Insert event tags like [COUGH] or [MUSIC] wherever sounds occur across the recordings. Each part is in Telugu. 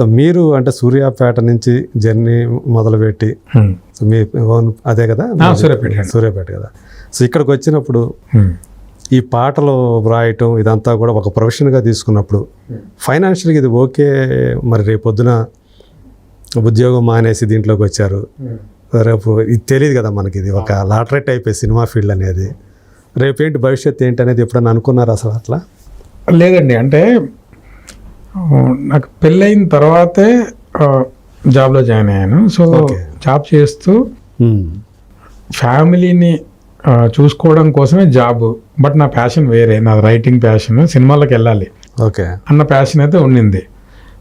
సో మీరు అంటే సూర్యాపేట నుంచి జర్నీ మొదలుపెట్టి. సో మీ ఓన్ అదే కదా? సూర్యాపేట. సూర్యాపేట కదా. సో ఇక్కడికి వచ్చినప్పుడు ఉమ్. ఈ పాటలు వ్రాయటం ఇదంతా కూడా ఒక ప్రొఫెషన్గా తీసుకున్నప్పుడు ఫైనాన్షియల్గా ఇది ఓకే మరి రేపు పొద్దున ఉద్యోగం మానేసి దీంట్లోకి వచ్చారు. రేపు ఇది తెలియదు కదా మనకి ఇది ఒక లాటరీ టైప్ సినిమా ఫీల్డ్ అనేది. రేపు ఏంటి భవిష్యత్తు ఏంటి అనేది ఎప్పుడైనా అనుకున్నారు అసలు అట్లా? లేదండి. అంటే నాకు పెళ్ళైన తర్వాతే జాబ్లో జాయిన్ అయ్యాను. సో. జాబ్ చేస్తూ ఫ్యామిలీని చూసుకోవడం కోసమే జాబ్. బట్ నా ప్యాషన్ వేరే. నా రైటింగ్ ప్యాషన్. సినిమాలకు వెళ్ళాలి. ఓకే. అన్న ప్యాషన్ అయితే ఉండింది.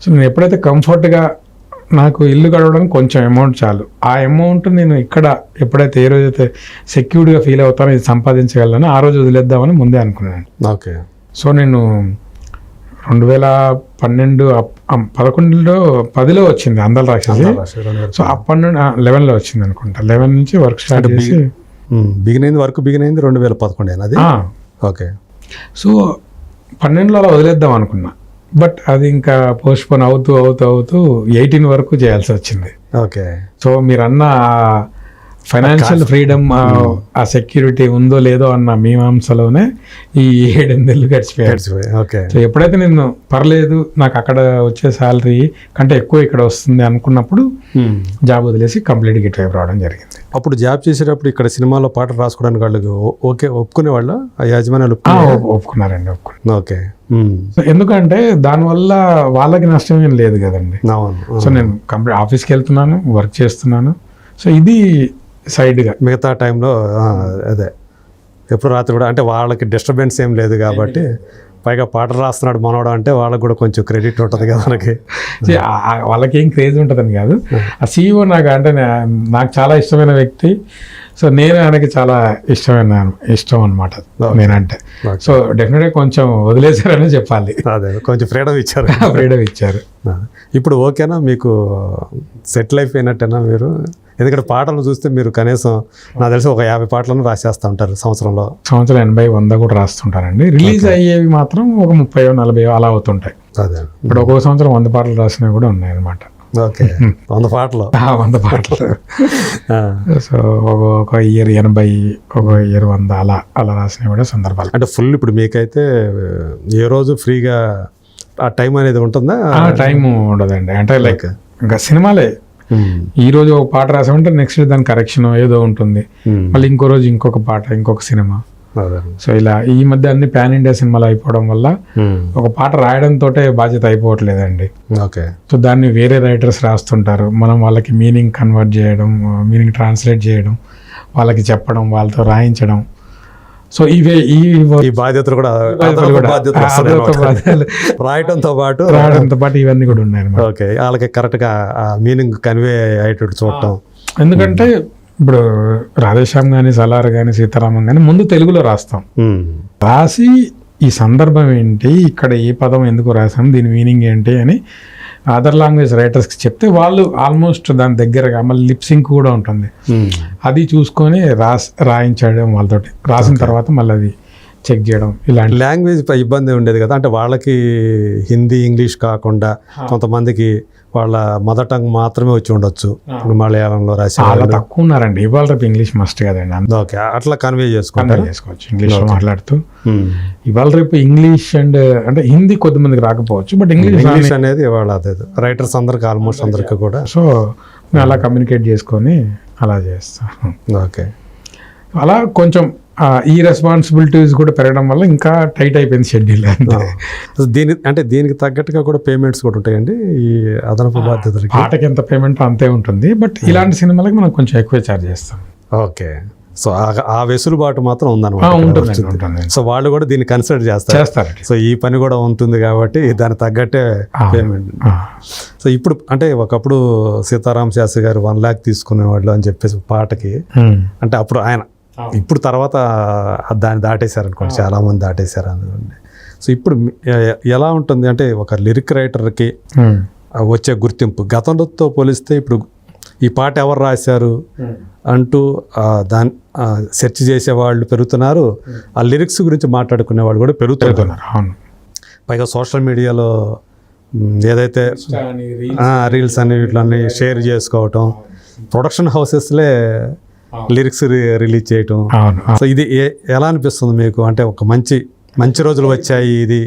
సో నేను ఎప్పుడైతే కంఫర్ట్గా నాకు ఇల్లు గడవడానికి కొంచెం అమౌంట్ చాలు. ఆ అమౌంట్ నేను ఇక్కడ ఎప్పుడైతే ఏ రోజైతే సెక్యూర్డ్గా ఫీల్ అవుతానో ఇది సంపాదించగలను ఆ రోజు వదిలేద్దామని ముందే అనుకున్నాను. ఓకే. సో నేను రెండు వేల పన్నెండు పదకొండులో పదిలో వచ్చింది అందల రాక్షసి. సో అప్పటి నుండి లెవెన్లో వచ్చింది అనుకుంటా. లెవెన్ నుంచి వర్క్ స్టార్ట్ చేసి బిగిన్ అయింది వర్క్ బిగిన్ అయింది రెండు వేల పదకొండు అది ఓకే. సో పన్నెండులో అలా వదిలేద్దాం అనుకున్నా. బట్ అది ఇంకా పోస్ట్ పోన్ అవుతూ అవుతూ అవుతూ ఎయిటీన్ వరకు చేయాల్సి వచ్చింది. ఓకే. సో మీరు అన్న ఫైనాన్షియల్ ఫ్రీడమ్ ఆ సెక్యూరిటీ ఉందో లేదో అన్న మీమాంసలోనే ఈ ఏడెనిమిదేళ్ళు గడిచిపోయాడు ఓకే సో ఎప్పుడైతే నేను పర్లేదు నాకు అక్కడ వచ్చే శాలరీ కంటే ఎక్కువ ఇక్కడ వస్తుంది అనుకున్నప్పుడు జాబ్ వదిలేసి కంప్లీట్గా ఇటు వైపు రావడం జరిగింది. అప్పుడు జాబ్ చేసేటప్పుడు ఇక్కడ సినిమాలో పాటలు రాసుకోవడానికి వాళ్ళు ఓ- ఓకే ఒప్పుకునే వాళ్ళు ఆ యాజమాన్యాలు ఒప్పుకున్నారండి ఒప్పుకున్నారు. ఓకే. సో ఎందుకంటే దానివల్ల వాళ్ళకి నష్టం ఏం లేదు కదండి. సో నేను కంప్లీట్ ఆఫీస్కి వెళ్తున్నాను వర్క్ చేస్తున్నాను. సో ఇది సైడ్గా మిగతా టైంలో అదే. ఎప్పుడు రాత్రి కూడా అంటే వాళ్ళకి డిస్టర్బెన్స్ ఏం లేదు కాబట్టి పైగా పాటలు రాస్తున్నాడు మనవడు అంటే వాళ్ళకి కూడా కొంచెం క్రెడిట్ ఉంటుంది కదా మనకి. వాళ్ళకి ఏం క్రేజ్ ఉంటుందని కాదు. ఆ సీఈఓ నాకు అంటే నాకు చాలా ఇష్టమైన వ్యక్తి. సో నేను ఆయనకి చాలా ఇష్టమైన ఇష్టం అనమాట నేనంటే. సో డెఫినెట్గా కొంచెం వదిలేశారని చెప్పాలి. అదే కొంచెం ఫ్రీడమ్ ఇచ్చారు. [LAUGHS] ఫ్రీడమ్ ఇచ్చారు. ఇప్పుడు ఓకేనా? మీకు సెటిల్ అయిపోయినట్టేనా మీరు? ఎందుకంటే పాటలు చూస్తే మీరు కనీసం నాకు తెలిసి ఒక యాభై పాటలను రాసేస్తూ ఉంటారు సంవత్సరంలో. సంవత్సరం ఎనభై వంద కూడా రాస్తుంటారండి. రిలీజ్ అయ్యేవి మాత్రం ఒక ముప్పై నలభై అలా అవుతుంటాయి. అదే. ఇప్పుడు ఒక్కొక్క సంవత్సరం వంద పాటలు రాసినవి కూడా ఉన్నాయి అనమాట ఓకే. [LAUGHS] వంద పాటలు. వంద పాటలు. [LAUGHS] సో ఒక ఒక ఇయర్ ఎనభై ఒక ఇయర్ వంద అలా అలా రాసినవి కూడా సందర్భాలు. అంటే ఫుల్ ఇప్పుడు మీకైతే ఏ రోజు ఫ్రీగా ఆ టైం అనేది ఉంటుందా? ఆ టైం ఉండదండి. అంటే లైక్ ఇంకా సినిమాలే ఈ రోజు ఒక పాట రాసామంటే నెక్స్ట్ దాని కరెక్షన్ ఏదో ఉంటుంది. మళ్ళీ ఇంకో రోజు ఇంకొక పాట ఇంకొక సినిమా. సో ఇలా ఈ మధ్య అన్ని పాన్ ఇండియా సినిమాలు అయిపోవడం వల్ల ఒక పాట రాయడంతో బాధ్యత అయిపోవట్లేదండి. ఓకే. సో దాన్ని వేరే రైటర్స్ రాస్తుంటారు. మనం వాళ్ళకి మీనింగ్ కన్వర్ట్ చేయడం మీనింగ్ ట్రాన్స్లేట్ చేయడం వాళ్ళకి చెప్పడం వాళ్ళతో రాయించడం. సో ఇవే ఈ ఈ బాధ్యతలు కూడా రాయటంతో పాటు రావడంతో పాటు ఇవన్నీ కూడా ఉన్నాయి. ఓకే వాళ్ళకి కరెక్ట్గా ఆ మీనింగ్ కన్వే అయ్యేటట్టు చూడటం. ఎందుకంటే ఇప్పుడు రాధేశ్యామ్ కానీ సలార్ కానీ సీతారామం కానీ ముందు తెలుగులో రాస్తాం. రాసి ఈ సందర్భం ఏంటి? ఇక్కడ ఏ పదం ఎందుకు రాసాం దీని మీనింగ్ ఏంటి అని అదర్ లాంగ్వేజ్ రైటర్స్కి చెప్తే వాళ్ళు ఆల్మోస్ట్ దాని దగ్గరగా మళ్ళీ లిప్సింక్ కూడా ఉంటుంది. ఉమ్. అది చూసుకొని రాస్ రాయించడం వాళ్ళతోటి. రాసిన తర్వాత మళ్ళీ అది చెక్ చేయడం ఇలాంటి. లాంగ్వేజ్ పై ఇబ్బంది ఉండేది కదా. అంటే వాళ్ళకి హిందీ ఇంగ్లీష్ కాకుండా కొంతమందికి వాళ్ళ మదర్ టంగ్ మాత్రమే వచ్చి ఉండొచ్చు. ఇప్పుడు మలయాళంలో రాసే తక్కువ ఉన్నారండి. ఇవాళ రేపు ఇంగ్లీష్ మస్ట్ కదండి. ఓకే అట్లా కన్వే చేసుకుంటారు? చేసుకోవచ్చు. ఇంగ్లీష్ మాట్లాడుతూ. ఇవాళ రేపు ఇంగ్లీష్ అండ్ అంటే హిందీ కొద్దిమందికి రాకపోవచ్చు బట్ ఇంగ్లీష్ ఇంగ్లీష్ అనేది వాళ్ళ అదే రైటర్స్ అందరికి ఆల్మోస్ట్ అందరికి కూడా. సో అలా కమ్యూనికేట్ చేసుకొని అలా చేస్తాం. ఓకే. అలా కొంచెం ఈ రెస్పాన్సిబిలిటీస్ కూడా పెరగడం వల్ల ఇంకా టైట్ అయిపోయింది షెడ్యూల్ దీని అంటే దీనికి తగ్గట్టుగా కూడా పేమెంట్స్ కూడా ఉంటాయండి ఈ అదనపు బాధ్యతలకి? పాటకి ఎంత పేమెంట్ అంతే ఉంటుంది. బట్ ఇలాంటి సినిమాలకి మనం కొంచెం ఎక్కువ ఛార్జ్ చేస్తాం. ఓకే. సో ఆ- వెసులుబాటు మాత్రం ఉందన్నమాట సో వాళ్ళు కూడా దీన్ని కన్సిడర్ చేస్తారు. చేస్తారండి సో ఈ పని కూడా ఉంటుంది కాబట్టి దానికి తగ్గట్టే పేమెంట్ సో ఇప్పుడు అంటే ఒకప్పుడు సీతారాం శాస్త్రి గారు వన్ ల్యాక్ తీసుకునేవాళ్ళు అని చెప్పేసి పాటకి. అంటే అప్పుడు ఆయన ఇప్పుడు తర్వాత దాన్ని దాటేశారు అనుకోండి చాలా మంది దాటేశారు అనుకోండి సో ఇప్పుడు ఎలా ఉంటుంది అంటే ఒక లిరిక్ రైటర్కి వచ్చే గుర్తింపు. గతంతో పోలిస్తే ఇప్పుడు ఈ పాట ఎవరు రాశారు అంటూ దాని సెర్చ్ చేసే వాళ్ళు పెరుగుతున్నారు ఆ లిరిక్స్ గురించి మాట్లాడుకునే వాళ్ళు కూడా పెరుగుతున్నారు. పైగా సోషల్ మీడియాలో ఏదైతే రీల్స్ అన్ని వీటిలన్నీ షేర్ చేసుకోవటం ప్రొడక్షన్ హౌసెస్లే లిరిక్స్ రిలీజ్ చేయటం. అవును సో ఇది ఎలా అనిపిస్తుంది మీకు? అంటే ఒక మంచి మంచి రోజులు వచ్చాయి ఇది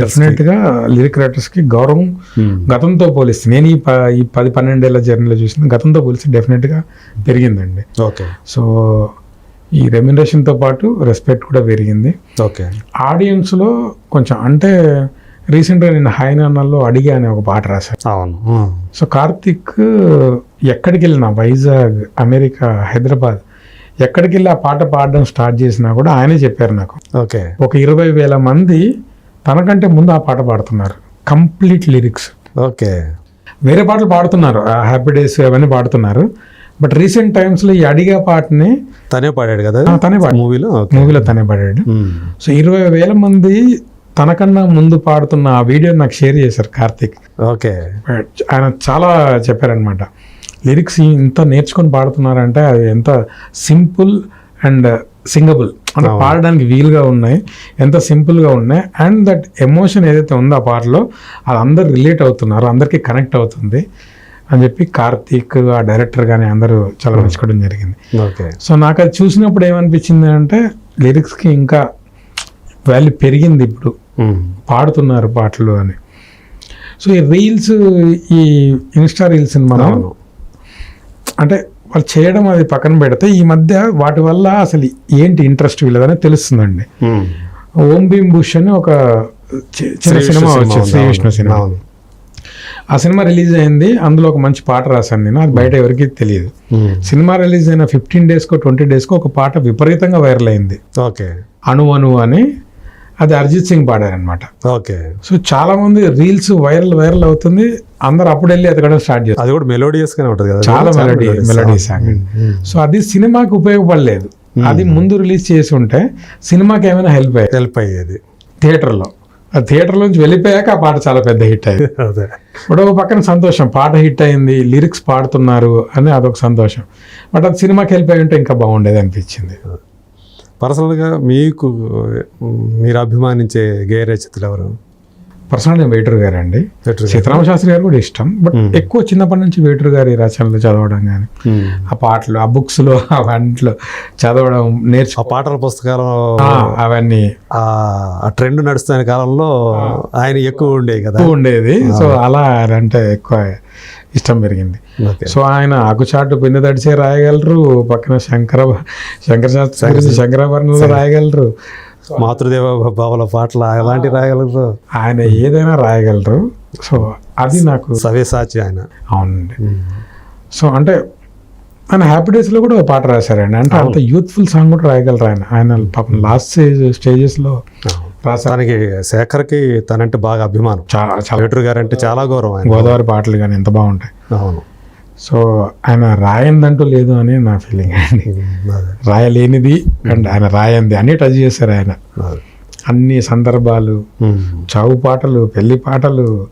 డెఫినెట్గా లిరిక్ రైటర్స్కి గౌరవం గతంతో పోలిస్తే నేను ఈ ఈ పది పన్నెండేళ్ళ జర్నీలో చూసిన గతంతో పోలిస్తే డెఫినెట్గా పెరిగిందండి. ఓకే. సో ఈ రెమ్యునరేషన్తో పాటు రెస్పెక్ట్ కూడా పెరిగింది. ఓకే. ఆడియన్స్లో కొంచెం అంటే రీసెంట్గా నేను హాయ్ నాన్నలో అడిగా అనే ఒక పాట రాశాను అవును. సో కార్తిక్ ఎక్కడికి వెళ్ళినా వైజాగ్ అమెరికా హైదరాబాద్ ఎక్కడికి వెళ్ళి ఆ పాట పాడడం స్టార్ట్ చేసినా కూడా ఆయనే చెప్పారు నాకు. ఓకే. ఒక ఇరవై వేల మంది తనకంటే ముందు ఆ పాట పాడుతున్నారు. Complete lyrics. ఓకే. వేరే పాటలు పాడుతున్నారు. హ్యాపీ డేస్ అవన్నీ పాడుతున్నారు. బట్ రీసెంట్ టైమ్స్లో ఈ అడిగా పాటని తనే పాడాడు కదా? తనే పాడు మూవీలో? మూవీలో తనే పాడాడు. సో ఇరవై వేల మంది తనకన్నా ముందు పాడుతున్న ఆ వీడియో నాకు షేర్ చేశారు కార్తిక్. ఓకే. ఆయన చాలా చెప్పారనమాట లిరిక్స్ ఇంత నేర్చుకొని పాడుతున్నారంటే అది ఎంత సింపుల్ అండ్ సింగబుల్. అంటే పాడడానికి వీలుగా ఉన్నాయి ఎంత సింపుల్గా ఉన్నాయి అండ్ దట్ ఎమోషన్ ఏదైతే ఉందో ఆ పాటలో అది అందరు రిలేట్ అవుతున్నారు అందరికీ కనెక్ట్ అవుతుంది అని చెప్పి కార్తీక్ ఆ డైరెక్టర్ కానీ అందరూ చాలా మెచ్చుకోవడం జరిగింది. ఓకే. సో నాకు అది చూసినప్పుడు ఏమనిపించింది అంటే లిరిక్స్కి ఇంకా వాల్యూ పెరిగింది ఇప్పుడు. పాడుతున్నారు పాటలు అని సో ఈ రీల్స్ ఈ ఇన్స్టా రీల్స్ మనం అంటే వాళ్ళు చేయడం అది పక్కన పెడితే ఈ మధ్య వాటి వల్ల అసలు ఏంటి ఇంట్రెస్ట్ వీళ్ళదని తెలుస్తుందండి. ఓం భీమ్ బుష్ అని ఒక చిన్న సినిమా వచ్చింది శ్రీ. విష్ణు సినిమా. ఆ సినిమా రిలీజ్ అయింది అందులో ఒక మంచి పాట రాశాను నేను అది బయట ఎవరికి తెలియదు. సినిమా రిలీజ్ అయిన ఫిఫ్టీన్ డేస్కో ట్వంటీ డేస్కో ఒక పాట విపరీతంగా వైరల్ అయింది ఓకే అణు అణు అని అది అరిజిత్ సింగ్ పాడారనమాట ఓకే. సో చాలా మంది రీల్స్ వైరల్ వైరల్ అవుతుంది. అందరు అప్పుడు వెళ్ళి ఎతకడం స్టార్ట్ చేస్తారు. అది కూడా మెలోడియస్ గానే ఉంటది కదా? చాలా మెలడీ. Melody song. ఉమ్. ఉమ్. సో అది సినిమాకి ఉపయోగపడలేదు. అది ముందు రిలీజ్ చేసి ఉంటే సినిమాకి ఏమైనా హెల్ప్ అయ్యేది. హెల్ప్ అయ్యేది. థియేటర్లో. ఆ థియేటర్ నుంచి వెళ్ళిపోయాక ఆ పాట చాలా పెద్ద హిట్ అయింది [LAUGHS] ఇప్పుడు ఒక పక్కన సంతోషం. పాట హిట్ అయింది లిరిక్స్ పాడుతున్నారు అని అదొక సంతోషం. బట్ అది సినిమాకి హెల్ప్ అయి ఉంటే ఇంకా బాగుండేది అనిపించింది. పర్సనల్గా మీకు మీరు అభిమానించే గేయ రచయితలు ఎవరు? పర్సనల్ వేటర్ గారు అండి. సీతారామ శాస్త్రి గారు కూడా ఇష్టం. బట్ ఎక్కువ చిన్నప్పటి నుంచి వేటర్ గారి రచనలు చదవడం కానీ. ఆ పాటలు ఆ బుక్స్లో అవన్నిట్లో [LAUGHS] చదవడం నేర్చు ఆ పాటల పుస్తకాలు అవన్నీ. ఆ ట్రెండ్ నడుస్తున్న కాలంలో ఆయన ఎక్కువ ఉండేవి కదా? ఉండేది. సో అలా అంటే ఎక్కువ ఇష్టం పెరిగింది. సో ఆయన ఆకుచాటు పిండి తడిసే రాయగలరు పక్కన శంకర శంకర శాస్త్రి శంకరాభరణంలో రాయగలరు. మాతృదేవ భావల పాటలు అలాంటి రాయగలరు. ఆయన ఏదైనా రాయగలరు. సో అది నాకు సవ్యసాచి ఆయన. అవునండి. సో అంటే ఆయన హ్యాపీ డేస్లో కూడా ఒక పాట రాశారండి. అంటే అంత యూత్ఫుల్ సాంగ్ కూడా రాయగలరు ఆయన. ఆయన పాపం లాస్ట్ స్టేజ్ స్టేజెస్లో రాశారు తనకి శేఖర్కి తనంటే బాగా అభిమానం. చాలా చాలా. వెటర్ గారు అంటే చాలా గౌరవం గోదావరి పాటలు కానీ ఎంత బాగుంటాయి. అవును. సో ఆయన రాయందంటూ లేదు అని నా ఫీలింగ్ అండి. రాయలేనిది అండ్ ఆయన రాయంది అన్ని టచ్ చేశారు ఆయన. అన్ని సందర్భాలు. చావు పాటలు పెళ్ళి పాటలు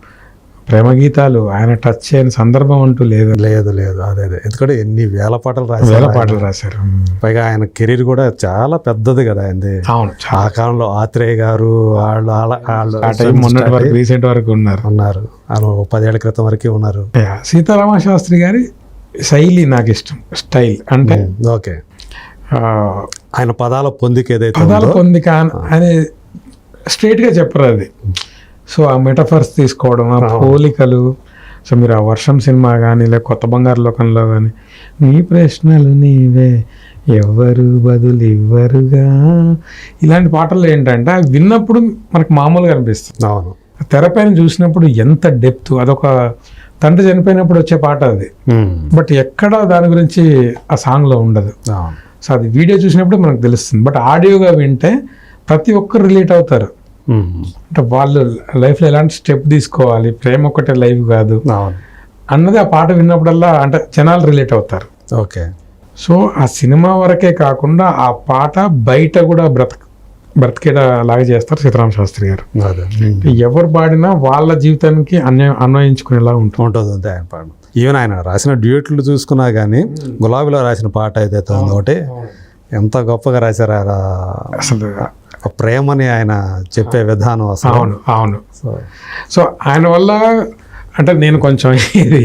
ప్రేమ గీతాలు ఆయన టచ్ చేయని సందర్భం అంటూ లేదు. లేదు లేదు. అదే అదే. ఎందుకంటే ఎన్ని వేల పాటలు వేల రాశారు ఆయన. పాటలు రాశారు. పైగా ఆయన కెరీర్ కూడా చాలా పెద్దది కదా ఆయనది. అవును ఆ కాలంలో ఆత్రేయ గారు వాళ్ళు వాళ్ళ- ఆ టైం మొన్నటి వరకు రీసెంట్ వరకు ఉన్నారు. ఉన్నారు. పదేళ్ళ క్రితం వరకు ఉన్నారు. సీతారామ శాస్త్రి గారి శైలి నాకు ఇష్టం. స్టైల్ అంటే ఓకే. ఆయన పదాల పొందిక ఏదైతే పదాల పొందిక అని స్ట్రైట్గా చెప్పరు అది సో ఆ మెటఫర్స్ తీసుకోవడం ఆ పోలికలు సో మీరు ఆ వర్షం సినిమా కానీ లేక కొత్త బంగారు లోకంలో కానీ నీ ప్రశ్నలు నీవే ఎవ్వరు బదులు ఇవ్వరుగా ఇలాంటి పాటలు ఏంటంటే అవి విన్నప్పుడు మనకు మామూలుగా అనిపిస్తుంది. అవును. తెరపైన చూసినప్పుడు ఎంత డెప్త్ అదొక తండ్రి చనిపోయినప్పుడు వచ్చే పాట అది. బట్ ఎక్కడ దాని గురించి ఆ సాంగ్లో ఉండదు. సో అది వీడియో చూసినప్పుడు మనకు తెలుస్తుంది. బట్ ఆడియోగా వింటే ప్రతి ఒక్కరు రిలేట్ అవుతారు. అంటే వాళ్ళు లైఫ్లో ఎలాంటి స్టెప్ తీసుకోవాలి? ప్రేమ ఒక్కటే లైఫ్ కాదు. అన్నది ఆ పాట విన్నప్పుడల్లా అంటే జనాలు రిలేట్ అవుతారు. ఓకే. సో ఆ సినిమా వరకే కాకుండా ఆ పాట బయట కూడా బ్రతక బ్రతికేలాగా చేస్తారు సీతారామ శాస్త్రి గారు. ఎవరు పాడినా వాళ్ళ జీవితానికి అన్వయ అన్వయించుకునేలా ఉంటుంది. ఉంటుంది అంతే ఆయన పాట ఈవెన్ ఆయన రాసిన డ్యూట్లు చూసుకున్నా కానీ గులాబీలో రాసిన పాట ఏదైతే ఉందో ఒకటి ఎంత గొప్పగా రాశారు అసలు ఆ ప్రేమని ఆయన చెప్పే విధానం అసలు. అవును అవును. సో ఆయన వల్ల అంటే నేను కొంచెం [LAUGHS] ఇది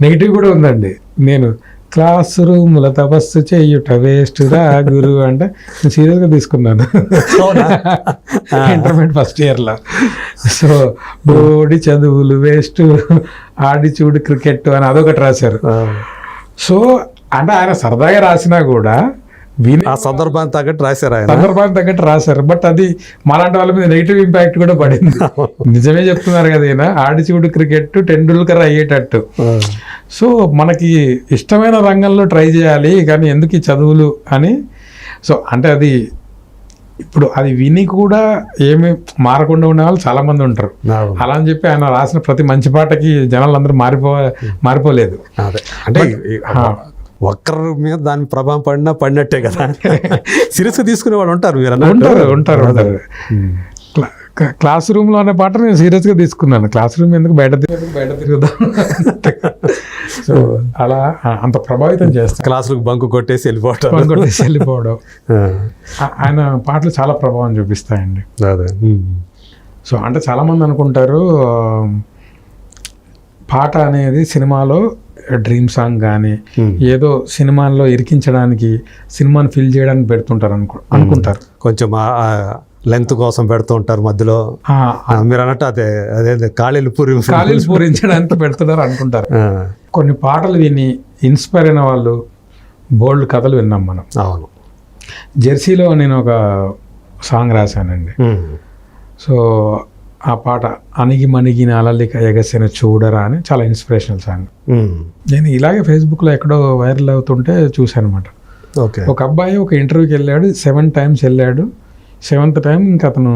నెగిటివ్ కూడా ఉందండి. నేను క్లాస్ రూముల తపస్సు చేయుట వేస్ట్ రా గురు అంటే నేను సీరియస్గా తీసుకున్నాను. [LAUGHS] ఇంటర్మీడియట్ ఫస్ట్ ఇయర్లో. సో బోడి చదువులు వేస్ట్ ఆడి చూడు క్రికెట్ అని అదొకటి రాశారు. సో అంటే ఆయన సరదాగా రాసినా కూడా ఆ సందర్భాన్ని తగ్గట్టు రాశారు ఆయన. సందర్భానికి తగ్గట్టు రాశారు. బట్ అది మాలాంటి వాళ్ళ మీద నెగిటివ్ ఇంపాక్ట్ కూడా పడింది. నిజమే చెప్తున్నారు కదా ఈయన. ఆడి చూడు క్రికెట్ టెండూల్కర్ అయ్యేటట్టు. సో మనకి ఇష్టమైన రంగంలో ట్రై చేయాలి కానీ ఎందుకు ఈ చదువులు అని. సో అంటే అది ఇప్పుడు అది విని కూడా ఏమి మారకుండా ఉండే వాళ్ళు చాలా మంది ఉంటారు. అలా అని చెప్పి ఆయన రాసిన ప్రతి మంచి పాటకి జనాలు అందరూ మారిపో మారిపోలేదు. అంటే ఒక్కరి మీద దాని ప్రభావం పడినా పడినట్టే కదా. సిరీస్ తీసుకునే వాళ్ళు ఉంటారు మీరు. ఉంటారు ఉంటారు క్లాస్ రూమ్లో అనే పాట నేను సీరియస్గా తీసుకున్నాను. క్లాస్ రూమ్ ఎందుకు బయట తిరగదు బయట తిరుగుదాం సో అలా అంత ప్రభావితం చేస్తాను క్లాసులకు బంకు కొట్టేసి వెళ్ళిపోవటం. కొట్టేసి వెళ్ళిపోవడం. ఆయన పాటలు చాలా ప్రభావం చూపిస్తాయండి. అదే. సో అంటే చాలా మంది అనుకుంటారు పాట అనేది సినిమాలో డ్రీమ్ సాంగ్ కానీ. ఏదో సినిమాల్లో ఇరికించడానికి సినిమాని ఫిల్ చేయడానికి పెడుతుంటారు అనుకో అనుకుంటారు. కొంచెం లెంగ్త్ కోసం పెడుతూ ఉంటారు మధ్యలో. మీరు అన్నట్టు అదే అదే ఖాళీలు పూరి ఖాళీలు పూరించడానికి పెడుతున్నారు అనుకుంటారు. కొన్ని పాటలు విని ఇన్స్పైర్ అయిన వాళ్ళు బోల్డ్ కథలు విన్నాం మనం. అవును. జెర్సీలో నేను ఒక సాంగ్ రాశానండి. సో ఆ పాట అణిగి మణిగిన అలలిక ఎగసిన చూడరా అని చాలా ఇన్స్పిరేషనల్ సాంగ్. నేను ఇలాగే ఫేస్బుక్లో ఎక్కడో వైరల్ అవుతుంటే చూశాను అనమాట ఓకే. ఒక అబ్బాయి ఒక ఇంటర్వ్యూకి వెళ్ళాడు సెవెన్ టైమ్స్ వెళ్ళాడు. సెవెంత్ టైం ఇంకా అతను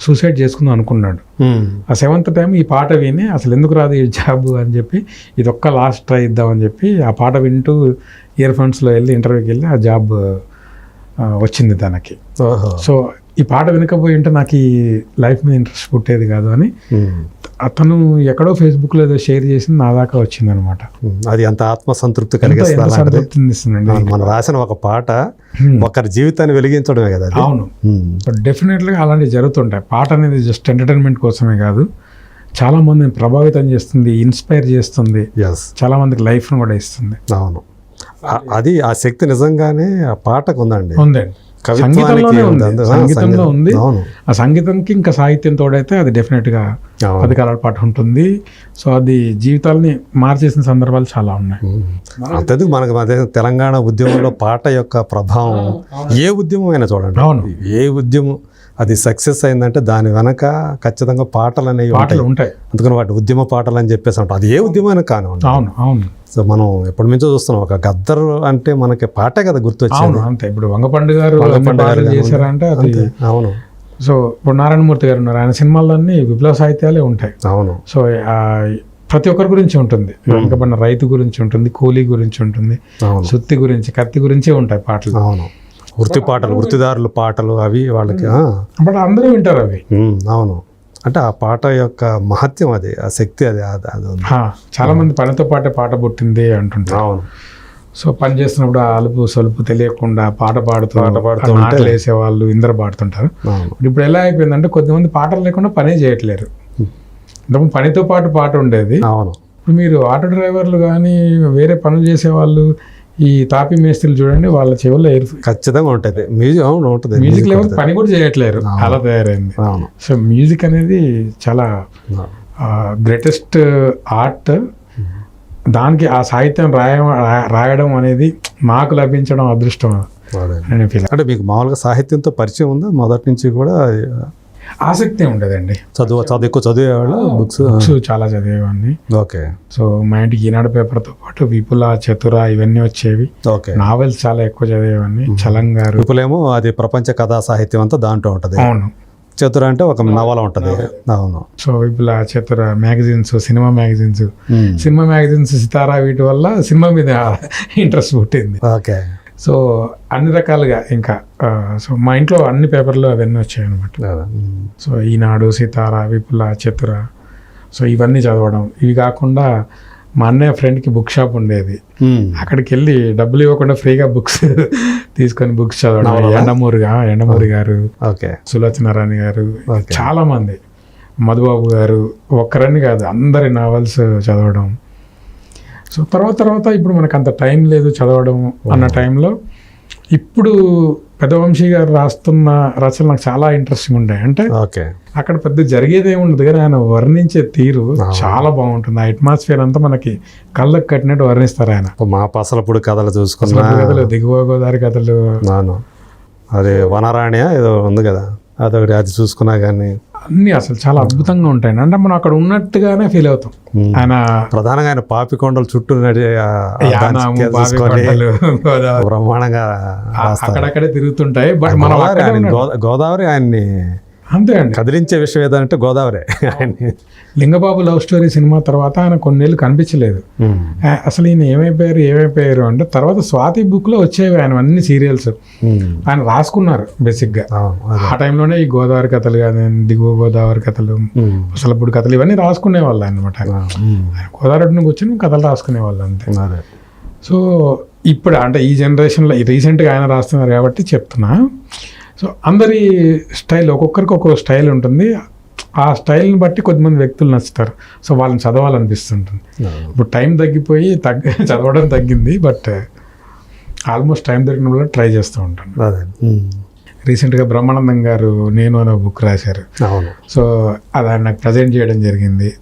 సూసైడ్ చేసుకుందాం అనుకున్నాడు. ఆ సెవెంత్ టైం ఈ పాట విని అసలు ఎందుకు రాదు ఈ జాబ్ అని చెప్పి ఇది ఒక్క లాస్ట్ ట్రై ఇద్దామని చెప్పి ఆ పాట వింటూ ఇయర్ ఫోన్స్లో వెళ్ళి ఇంటర్వ్యూకి వెళ్ళి ఆ జాబ్ వచ్చింది తనకి. సో ఈ పాట వినకపోయి ఉంటే నాకు ఈ లైఫ్ మీద ఇంట్రెస్ట్ పుట్టేది కాదు అని. అతను ఎక్కడో ఫేస్బుక్లో ఏదో షేర్ చేసి నా దాకా వచ్చింది అనమాట. అది కలిగిస్తుంది అలాంటిది? సంతృప్తిని ఇస్తుందండి అవును, మనం రాసిన ఒక పాట. ఒకరి జీవితాన్ని వెలిగించడమే కదా అవును. డెఫినెట్గా అలాంటివి జరుగుతుంటాయి. పాట అనేది జస్ట్ ఎంటర్టైన్మెంట్ కోసమే కాదు. చాలా మందిని ప్రభావితం చేస్తుంది ఇన్స్పైర్ చేస్తుంది. చాలా మందికి లైఫ్ను కూడా ఇస్తుంది. అవును. అది ఆ శక్తి నిజంగానే ఆ పాటకు ఉందండి. ఉందండి. సంగీతంలోనే ఉంది. సంగీతంలో సంగీతం. ఉంది. ఆ సంగీతంకి ఇంకా సాహిత్యం తోడైతే అది డెఫినెట్గా కాలాల పాటు ఉంటుంది. సో అది జీవితాల్ని మార్చేసిన సందర్భాలు చాలా ఉన్నాయి. అంతెందుకు మనకు అదే తెలంగాణ ఉద్యమంలో పాట యొక్క ప్రభావం ఏ ఉద్యమం అయినా చూడండి. అవును. ఏ ఉద్యమం అది సక్సెస్ అయిందంటే దాని వెనక ఖచ్చితంగా పాటలు అనేవి పాటలు ఉంటాయి. అందుకని వాటి ఉద్యమ పాటలు అని చెప్పేసి అంటాం. అది ఏ ఉద్యమం అయినా కానివ్వండి. అవును అవును. సో మనం ఎప్పటి నుంచో చూస్తున్నాం ఒక గద్దర్ అంటే మనకి పాటే కదా గుర్తొచ్చేది. అంతే. ఇప్పుడు వంగపండు గారు కానీ చేశారంటే. అవును. సో ఇప్పుడు నారాయణమూర్తి గారు ఉన్నారు. ఆయన సినిమాలన్నీ విప్లవ సాహిత్యాలే ఉంటాయి. అవును. సో ప్రతి ఒక్కరి గురించి ఉంటుంది. వెనకబడిన రైతు గురించి ఉంటుంది కూలీ గురించి ఉంటుంది సుత్తి గురించి కత్తి గురించే ఉంటాయి పాటలు. అవును. వృత్తి పాటలు వృత్తిదారుల పాటలు అవి వాళ్ళకి అందరూ వింటారు అవి. అవును. అంటే ఆ పాట యొక్క మహత్యం అది ఆ శక్తి అది అది చాలా మంది పనితో పాటే పాట పుట్టింది అంటుంటారు. అవును. సో పని చేస్తున్నప్పుడు ఆ అలుపు సొలుపు తెలియకుండా పాట పాడుతూ పాట పాడుతూ ఆ ఉంటే- నాటలు వేసేవాళ్ళు ఇందరు పాడుతుంటారు. ఇప్పుడు ఎలా అయిపోయిందంటే కొద్దిమంది పాటలు లేకుండా పనే చేయట్లేరు. ఇంతకు పనితో పాటు పాట ఉండేది. అవును. ఇప్పుడు మీరు ఆటో డ్రైవర్లు కానీ వేరే పనులు చేసేవాళ్ళు ఈ తాపి మేస్త్రీలు చూడండి వాళ్ళ చెవుల్లో ఎయిర్ ఖచ్చితంగా ఉంటుంది. మ్యూజిక్ అవును ఉంటుంది. మ్యూజిక్ ఉంటుంది. పని కూడా చేయట్లేరు. అలా తయారైంది. అవును. సో మ్యూజిక్ అనేది చాలా గ్రేటెస్ట్ ఆర్ట్ దానికి ఆ సాహిత్యం రాయ రాయడం అనేది నాకు లభించడం అదృష్టం. అంటే మీకు మామూలుగా సాహిత్యంతో పరిచయం ఉందా? మొదటి నుంచి కూడా ఆసక్తి ఉండేదండి. చదువు చదువు ఎక్కువ చదివేవాళ్ళు బుక్స్ బుక్స్ చాలా చదివేవాడిని. ఓకే. సో మా ఇంటికి ఈనాడు పేపర్తో పాటు విపుల చతుర ఇవన్నీ వచ్చేవి. ఓకే. నావెల్స్ చాలా ఎక్కువ చదివేవాడిని. చలంగారు ఇప్పుడేమో అది ప్రపంచ కథా సాహిత్యం అంతా దాంట్లో ఉంటుంది. అవును. చతుర అంటే ఒక నవల ఉంటుంది. అవును. So Vipula Chatura magazines cinema magazines. Cinema magazines Sitara వీటి వల్ల సినిమా మీద ఇంట్రెస్ట్ పుట్టింది. ఓకే. సో అన్ని రకాలుగా ఇంకా సో మా ఇంట్లో అన్ని పేపర్లు అవన్నీ వచ్చాయి అనమాట. సో ఈనాడు సితార విపుల చతుర సో ఇవన్నీ చదవడం ఇవి కాకుండా మా అన్నయ్య ఫ్రెండ్కి బుక్ షాప్ ఉండేది. అక్కడికి వెళ్ళి డబ్బులు ఇవ్వకుండా ఫ్రీగా బుక్స్ [LAUGHS] తీసుకొని బుక్స్ చదవడం? ఎండమూరి ఎండమూరి గారు ఓకే సులోచనారాయణ గారు. చాలా మంది మధుబాబు గారు ఒక్కరని కాదు అందరి నావల్స్ చదవడం సో తర్వాత తర్వాత ఇప్పుడు మనకు అంత టైం లేదు చదవడం అన్న టైంలో ఇప్పుడు పెద్దవంశీ గారు రాస్తున్న రచనలు నాకు చాలా ఇంట్రెస్టింగ్ ఉంటాయి అంటే ఓకే. అక్కడ పెద్ద జరిగేది ఉండదు కానీ ఆయన వర్ణించే తీరు చాలా బాగుంటుంది. ఆ అట్మాస్ఫియర్ అంతా మనకి కళ్ళకు కట్టినట్టు వర్ణిస్తారు ఆయన. మా పసలప్పుడు కథలు చూసుకున్నా. అసలు కథలు దిగువ గోదావరి కథలు. నాను అది వనరాణి ఏదో ఉంది కదా? అదొకటి అది చూసుకున్నా కానీ అన్ని అసలు చాలా అద్భుతంగా ఉంటాయి అంటే మనం అక్కడ ఉన్నట్టుగానే ఫీల్ అవుతాం. ఆయన ప్రధానంగా ఆయన పాపికొండల చుట్టూ బ్రహ్మాండంగా అక్కడక్కడే తిరుగుతుంటాయి బట్ మనం గోదావరి ఆయన్ని అంతే అండి. కదిలించే విషయం ఏదంటే Godavari. Lingababu love story cinema తర్వాత ఆయన కొన్నేళ్ళు కనిపించలేదు. అసలు ఈయన ఏమైపోయారు ఏమైపోయారు అంటే తర్వాత స్వాతి బుక్లో వచ్చేవి ఆయన అన్ని సీరియల్స్. ఆయన రాసుకున్నారు బేసిక్గా అవును, అదే. ఆ టైంలోనే ఈ గోదావరి కథలు కానీ దిగువ గోదావరి కథలు. ముసలపూడి కథలు ఇవన్నీ రాసుకునేవాళ్ళు అనమాట. ఆయన. గోదావరి నుంచి కూర్చొని కథలు రాసుకునేవాళ్ళు అంతే. సో ఇప్పుడు అంటే ఈ జనరేషన్లో రీసెంట్గా ఆయన రాస్తున్నారు కాబట్టి చెప్తున్నా. సో అందరి స్టైల్ ఒక్కొక్కరికి ఒక్కొక్క స్టైల్ ఉంటుంది. ఆ స్టైల్ని బట్టి కొద్దిమంది వ్యక్తులు నచ్చుతారు. సో వాళ్ళని చదవాలనిపిస్తుంటుంది. ఇప్పుడు టైం తగ్గిపోయి తగ్గ [LAUGHS] చదవడం తగ్గింది. బట్ ఆల్మోస్ట్ టైం దొరికినప్పుడు ట్రై చేస్తూ ఉంటాను. అదే. రీసెంట్గా బ్రహ్మానందం గారు నేను అనే బుక్ రాశారు. అవును. సో అది ఆయన నాకు ప్రజెంట్ చేయడం జరిగింది.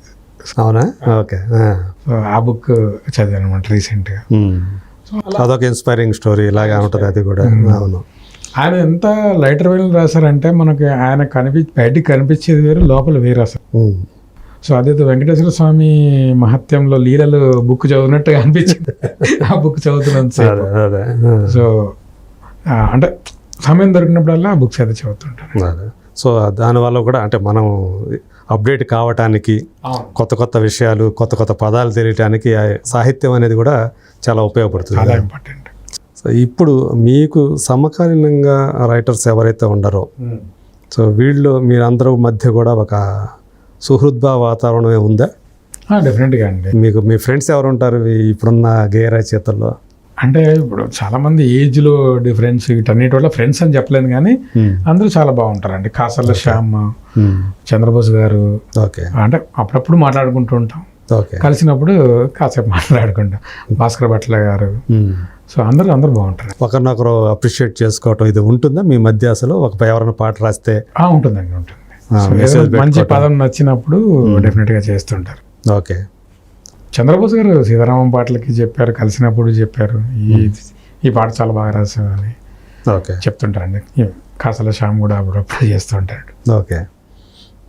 అవునా? ఓకే. ఆ. సో ఆ బుక్ చదివాను అనమాట రీసెంట్గా. అదొక ఇన్స్పైరింగ్ స్టోరీ ఇలాగా ఉంటుంది అది కూడా. అవును. ఆయన ఎంత లైటర్ వేలు రాశారంటే మనకి ఆయన కనిపి బయటికి కనిపించేది వేరు లోపల వేరు అసలు. సో అదేదో వెంకటేశ్వర స్వామి మహత్యంలో లీలలు బుక్ చదివినట్టుగా అనిపించింది. ఆ బుక్ అదే అదే ఆ. సో అంటే సమయం దొరికినప్పుడల్లా ఆ బుక్స్ అయితే చదువుతుంటాను అదే. సో దానివల్ల కూడా అంటే మనం అప్డేట్ కావటానికి కొత్త కొత్త విషయాలు కొత్త కొత్త పదాలు తెలియటానికి సాహిత్యం అనేది కూడా చాలా ఉపయోగపడుతుంది. చాలా ఇంపార్టెంట్. సో ఇప్పుడు మీకు సమకాలీనంగా రైటర్స్ ఎవరైతే ఉండరో సో వీళ్ళు మీరందరూ మధ్య కూడా ఒక సుహృద్భావ వాతావరణమే ఉందా? డెఫినెట్గా అండి. మీకు మీ ఫ్రెండ్స్ ఎవరు ఉంటారు ఇప్పుడున్న గేయ రచయితల్లో అంటే ఇప్పుడు చాలా మంది ఏజ్లో డిఫరెన్స్ వీటన్నిటి వల్ల ఫ్రెండ్స్ అని చెప్పలేను కానీ అందరూ చాలా బాగుంటారండి. కాసర్ల శ్యామ్ చంద్రబోస్ గారు ఓకే అంటే అప్పుడప్పుడు మాట్లాడుకుంటూ ఉంటాం. కలిసినప్పుడు కాసేపు మాట్లాడుకుంటాం. భాస్కర్ భట్ల గారు. సో అందరూ అందరూ బాగుంటారు. ఒకరినొకరు అప్రిషియేట్ చేసుకోవటం ఇది ఉంటుందా? మీ మధ్య అసలు ఒక ఎవరైనా పాట రాస్తే? ఉంటుందండి ఉంటుంది మంచి. పదం నచ్చినప్పుడు డెఫినెట్గా చేస్తుంటారు. ఓకే. చంద్రబోస్ గారు సీతారామం పాటలకి చెప్పారు కలిసినప్పుడు చెప్పారు. ఈ ఈ పాట చాలా బాగా రాసావు అని ఓకే. చెప్తుంటారండి. కాసల శ్యామ్ కూడా అప్పుడప్పుడు చేస్తుంటాడు. ఓకే.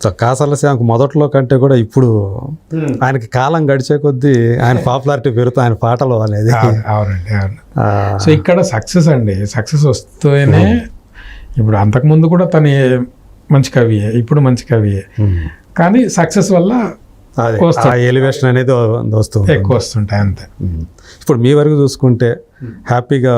సో కాసర్ల శ్యామ్కి మొదట్లో కంటే కూడా ఇప్పుడు ఆయనకి కాలం గడిచే కొద్దీ ఆయన పాపులారిటీ పెరుగుతూ ఆయన పాటలు అనేది. అవును, అవునండి అవును. సో ఇక్కడ సక్సెస్ అండి సక్సెస్ వస్తేనే ఇప్పుడు అంతకుముందు కూడా తను మంచి కవియే ఇప్పుడు మంచి కవియే. కానీ సక్సెస్ వల్ల ఎలివేషన్ అనేది వస్తుంది ఎక్కువ వస్తుంటాయి అంతే. ఇప్పుడు మీ వరకు చూసుకుంటే హ్యాపీగా